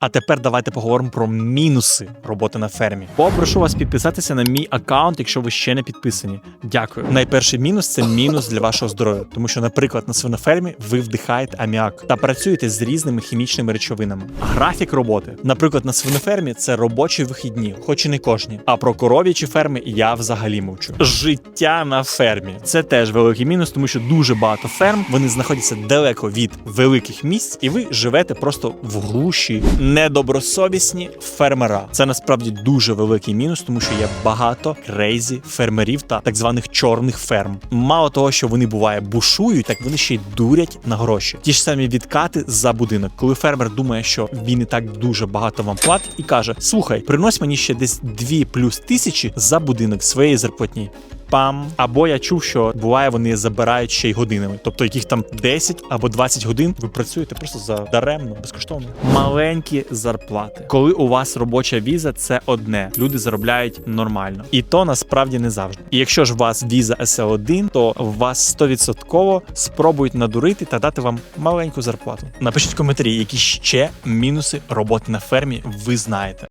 А тепер давайте поговоримо про мінуси роботи на фермі. Попрошу вас підписатися на мій аккаунт, якщо ви ще не підписані. Дякую. Найперший мінус це мінус для вашого здоров'я, тому що, наприклад, на свинофермі ви вдихаєте аміак та працюєте з різними хімічними речовинами. Графік роботи, наприклад, на свинофермі це робочі вихідні, хоч і не кожні. А про коров'ячі ферми я взагалі мовчу. Життя на фермі це теж великий мінус, тому що дуже багато ферм вони знаходяться далеко від великих місць, і ви живете просто в глуші. Недобросовісні фермера. Це насправді дуже великий мінус, тому що є багато крейзі фермерів та так званих чорних ферм. Мало того, що вони буває бушують, так вони ще й дурять на гроші. Ті ж самі відкати за будинок, коли фермер думає, що він і так дуже багато вам платить, і каже: Слухай, принось мені ще десь 2 плюс тисячі за будинок своєї зарплатні. Пам. Або я чув, що буває, вони забирають ще й годинами, тобто яких там 10 або 20 годин ви працюєте просто за даремно, безкоштовно. Маленькі зарплати. Коли у вас робоча віза, це одне. Люди заробляють нормально, і то насправді не завжди. І якщо ж у вас віза СЛ1, то вас 100% спробують надурити та дати вам маленьку зарплату. Напишіть в коментарі, які ще мінуси роботи на фермі ви знаєте.